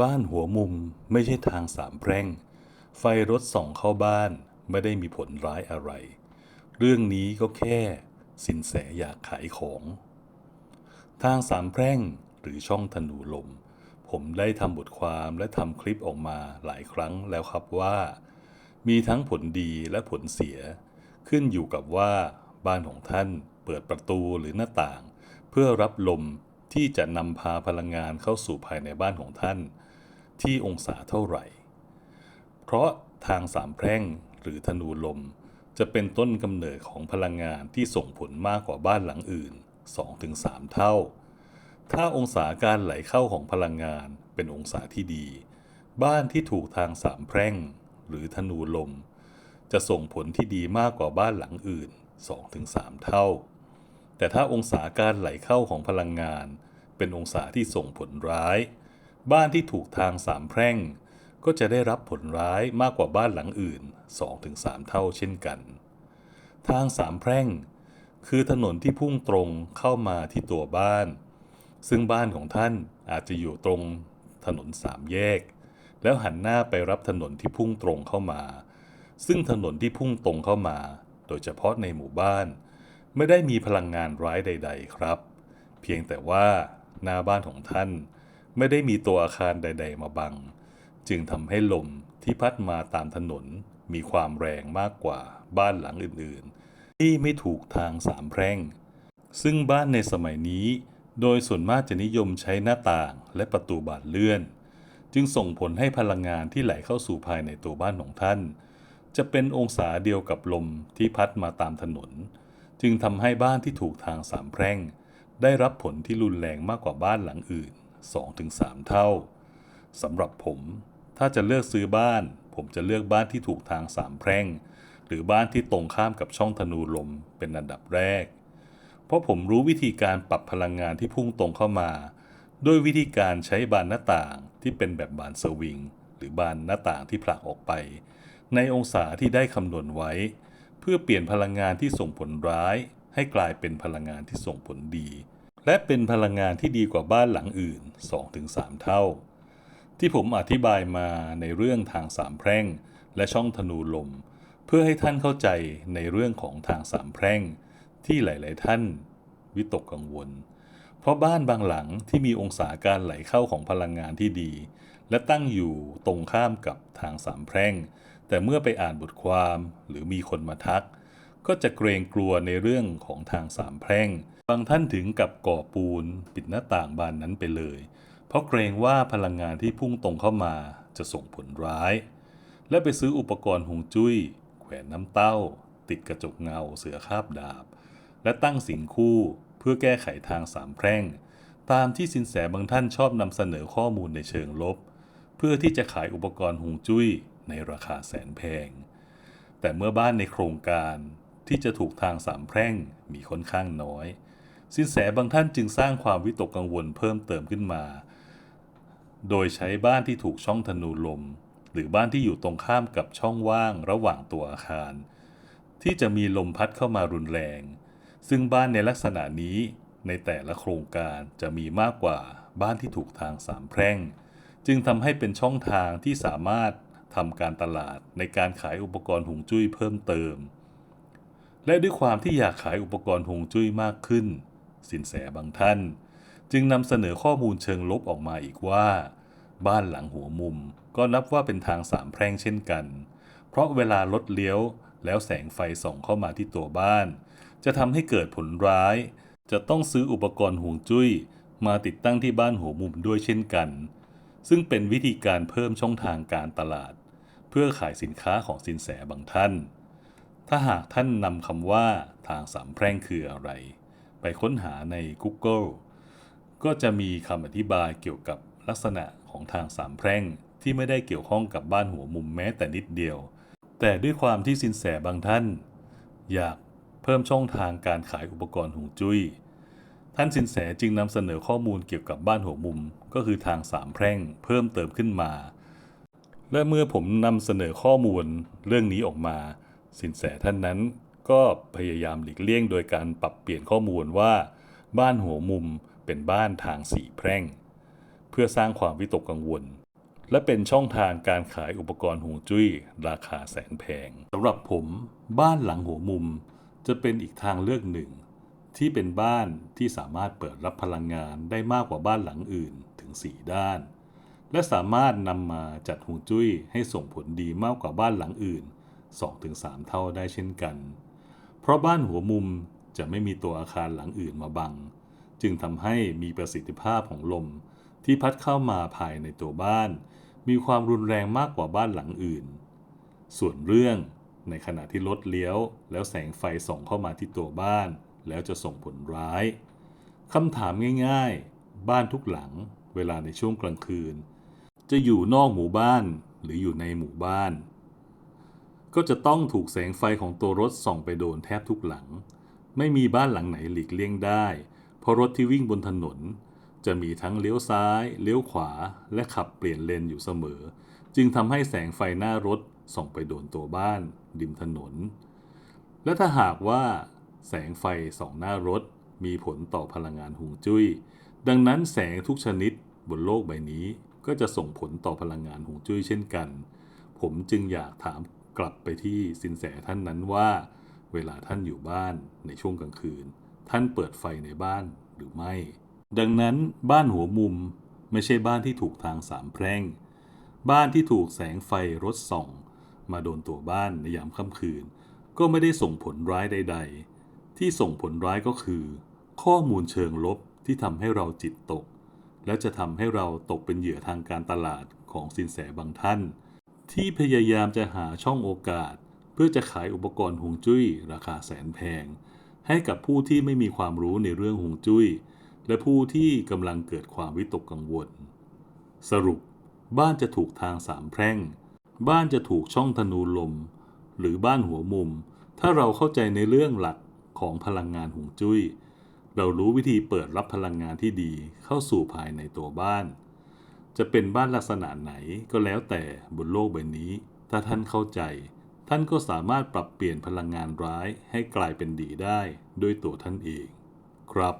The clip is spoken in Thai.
บ้านหัวมุมไม่ใช่ทางสามแพร่ง ไฟรถส่องเข้าบ้านไม่ได้มีผลร้ายอะไร เรื่องนี้ก็แค่สินแสอยากขายของ ทางสามแพร่งหรือช่องธนูลม ผมได้ทำบทความและทำคลิปออกมาหลายครั้งแล้วครับว่า มีทั้งผลดีและผลเสีย ขึ้นอยู่กับว่าบ้านของท่านเปิดประตูหรือหน้าต่าง เพื่อรับลมที่จะนำพาพลังงานเข้าสู่ภายในบ้านของท่าน ที่องศาเท่าไหร่ เพราะทางสามแพร่งหรือธนูลม จะเป็นต้นกำเนิดของพลังงานที่ส่งผลมากกว่าบ้านหลังอื่น 2-3 เท่า ถ้าองศาการไหลเข้าของพลังงานเป็นองศาที่ดี บ้านที่ถูกทางสามแพร่ง หรือธนูลม จะส่งผลที่ดีมากกว่าบ้านหลังอื่น 2-3 เท่า แต่ถ้าองศาการไหลเข้าของพลังงานเป็นองศาที่ส่งผลร้าย บ้านที่ถูกทางสามแพร่ง ก็จะได้รับผลร้ายมากกว่าบ้านหลังอื่น 2-3 เท่าเช่นกัน ทางสามแพร่ง คือถนนที่พุ่งตรงเข้ามาที่ตัวบ้าน ซึ่งบ้านของท่านอาจจะอยู่ตรงถนนสามแยก แล้วหันหน้าไปรับถนนที่พุ่งตรงเข้ามา ซึ่งถนนที่พุ่งตรงเข้ามา โดยเฉพาะในหมู่บ้าน ไม่ได้มีพลังงานร้ายใด ๆ ครับ เพียงแต่ว่าหน้าบ้านของท่าน ไม่ได้มีตัวอาคารใด ๆ มาบัง จึงทำให้ลมที่พัดมาตามถนนมีความแรงมากกว่าบ้านหลังอื่นๆ ที่ไม่ถูกทางสามแพร่ง ซึ่งบ้านในสมัยนี้ โดยส่วนมากจะนิยมใช้หน้าต่างและประตูบานเลื่อน จึงส่งผลให้พลังงานที่ไหลเข้าสู่ภายในตัวบ้านของท่าน จะเป็นองศาเดียวกับลมที่พัดมาตามถนน จึงทำให้บ้านที่ถูกทางสามแพร่ง ได้รับผลที่รุนแรงมากกว่าบ้านหลังอื่น 2-3 เท่าสำหรับผม ถ้าจะเลือกซื้อบ้าน ผมจะเลือกบ้านที่ถูกทางสามแพร่ง หรือบ้านที่ตรงข้ามกับช่องธนูลมเป็นอันดับแรก เพราะผมรู้วิธีการปรับพลังงานที่พุ่งตรงเข้ามา ด้วยวิธีการใช้บานหน้าต่างที่เป็นแบบบานสวิง หรือบานหน้าต่างที่ผลักออกไป ในองศาที่ได้คำนวณไว้ เพื่อเปลี่ยนพลังงานที่ส่งผลร้าย ให้กลายเป็นพลังงานที่ส่งผลดี และเป็นพลังงานที่ดีกว่าบ้านหลังอื่น 2-3 เท่า ที่ผมอธิบายมาในเรื่องทางสามแพร่ง และช่องธนูลม เพื่อให้ท่านเข้าใจในเรื่องของทางสามแพร่ง ที่หลาย ๆ ท่าน วิตกกังวล เพราะบ้านบางหลังที่มีองศาการไหลเข้าของพลังงานที่ดี และตั้งอยู่ตรงข้ามกับทางสามแพร่ง แต่เมื่อไปอ่านบทความหรือมีคนมาทัก ก็จะเกรงกลัวในเรื่องของทางสามแพร่ง บางท่านถึงกับก่อปูน ปิดหน้าต่างบานนั้นไปเลย เพราะเกรงว่าพลังงานที่พุ่งตรงเข้ามาจะส่งผลร้าย และไปซื้ออุปกรณ์หงจุ้ย แขวนน้ำเต้า ติดกระจกเงาเสือคาบดาบ และตั้งสินคู่เพื่อแก้ไขทางสามแพร่ง ตามที่สินแสบางท่านชอบนำเสนอข้อมูลในเชิงลบ เพื่อที่จะขายอุปกรณ์หงจุ้ยในราคาแสนแพง แต่เมื่อบ้านในโครงการ ที่จะถูกทางสามแพร่งมีค่อนข้างน้อย สินแสบางท่านจึงสร้างความวิตกกังวลเพิ่มเติมขึ้นมา โดยใช้บ้านที่ถูกช่องธนูลม หรือบ้านที่อยู่ตรงข้ามกับช่องว่างระหว่างตัวอาคาร ที่จะมีลมพัดเข้ามารุนแรง ซึ่งบ้านในลักษณะนี้ในแต่ละโครงการจะมีมากกว่าบ้านที่ถูกทางสามแพร่ง จึงทำให้เป็นช่องทางที่สามารถทำการตลาดในการขายอุปกรณ์หุงจุ้ยเพิ่มเติม และด้วยความที่อยากขายอุปกรณ์หงจุ้ยมากขึ้น สินแสบางท่าน จึงนำเสนอข้อมูลเชิงลบออกมาอีกว่า บ้านหลังหัวมุมก็นับว่าเป็นทางสามแพร่งเช่นกัน เพราะเวลารถเลี้ยวแล้วแสงไฟส่องเข้ามาที่ตัวบ้าน จะทำให้เกิดผลร้าย จะต้องซื้ออุปกรณ์ห่วงจุ้ย มาติดตั้งที่บ้านหัวมุมด้วยเช่นกัน ซึ่งเป็นวิธีการเพิ่มช่องทางการตลาด เพื่อขายสินค้าของสินแสบางท่าน ถ้าหากท่านนำคำว่าทางสามแพร่งคืออะไร ไปค้นหาใน Google ก็จะมีคำอธิบายเกี่ยวกับลักษณะของทางสามแพร่งที่ไม่ได้เกี่ยวข้องกับบ้านหัวมุมแม้แต่นิดเดียว แต่ด้วยความที่สินแสบางท่าน อยากเพิ่มช่องทางการขายอุปกรณ์หงจุ้ย ท่านสินแสจึงนำเสนอข้อมูลเกี่ยวกับบ้านหัวมุม ก็คือทางสามแพร่งเพิ่มเติมขึ้นมา และเมื่อผมนำเสนอข้อมูลเรื่องนี้ออกมา สินแสท่านนั้นก็พยายามหลีกเลี่ยงโดยการปรับเปลี่ยนข้อมูลว่า บ้านหัวมุมเป็นบ้านทางสี่แพร่ง เพื่อสร้างความวิตกกังวล และเป็นช่องทางการขายอุปกรณ์ฮวจุ้ย ราคาแสนแพงสำหรับผมบ้านหลังหัวมุมจะเป็นอีกทางเลือกหนึ่ง ที่เป็นบ้านที่สามารถเปิดรับพลังงานได้มากกว่าบ้านหลังอื่นถึง 4 ด้าน และสามารถนำมาจัดฮวจุ้ยให้ส่งผลดีมากกว่าบ้านหลังอื่น 2-3 เท่าได้เช่นกัน เพราะบ้านหัวมุมจะไม่มีตัวอาคารหลังอื่นมาบัง จึงทำให้มีประสิทธิภาพของลมที่พัดเข้ามาภายในตัวบ้าน มีความรุนแรงมากกว่าบ้านหลังอื่น ส่วนเรื่องในขณะที่รถเลี้ยว แล้วแสงไฟส่องเข้ามาที่ตัวบ้าน แล้วจะส่งผลร้ายคำถามง่ายๆ บ้านทุกหลัง เวลาในช่วงกลางคืน จะอยู่นอกหมู่บ้านหรืออยู่ในหมู่บ้าน ก็จะต้องถูกแสงไฟของตัวรถส่องไปโดนแทบทุกหลัง ไม่มีบ้านหลังไหนหลีกเลี่ยงได้ เพราะรถที่วิ่งบนถนน จะมีทั้งเลี้ยวซ้าย เลี้ยวขวา และขับเปลี่ยนเลนอยู่เสมอ จึงทำให้แสงไฟหน้ารถส่องไปโดนตัวบ้าน ริมถนน และถ้าหากว่า แสงไฟส่องหน้ารถ มีผลต่อพลังงานฮวงจุ้ย ดังนั้นแสงทุกชนิดบนโลกใบนี้ ก็จะส่งผลต่อพลังงานฮวงจุ้ยเช่นกัน ผมจึงอยากถาม กลับไปที่สินแสท่านนั้นว่า เวลาท่านอยู่บ้านในช่วงกลางคืน ท่านเปิดไฟในบ้านหรือไม่ ดังนั้นบ้านหัวมุมไม่ใช่บ้านที่ถูกทางสามแพร่ง บ้านที่ถูกแสงไฟรถส่อง มาโดนตัวบ้านในยามค่ำคืน ก็ไม่ได้ส่งผลร้ายใด ๆ ที่ส่งผลร้ายก็คือ ข้อมูลเชิงลบที่ทำให้เราจิตตก และจะทำให้เราตกเป็นเหยื่อทางการตลาดของสินแสบางท่าน ที่พยายามจะหาช่องโอกาส เพื่อจะขายอุปกรณ์ฮวงจุ้ย ราคาแสนแพง ให้กับผู้ที่ไม่มีความรู้ในเรื่องฮวงจุ้ย และผู้ที่กำลังเกิดความวิตกกังวล สรุป บ้านจะถูกทางสามแพร่ง บ้านจะถูกช่องธนูลม หรือบ้านหัวมุม ถ้าเราเข้าใจในเรื่องหลักของพลังงานฮวงจุ้ย เรารู้วิธีเปิดรับพลังงานที่ดีเข้าสู่ภายในตัวบ้าน จะเป็นบ้านลักษณะไหนก็แล้วแต่บนโลกใบนี้ ถ้าท่านเข้าใจ ท่านก็สามารถปรับเปลี่ยนพลังงานร้ายให้กลายเป็นดีได้ด้วยตัวท่านเอง ครับ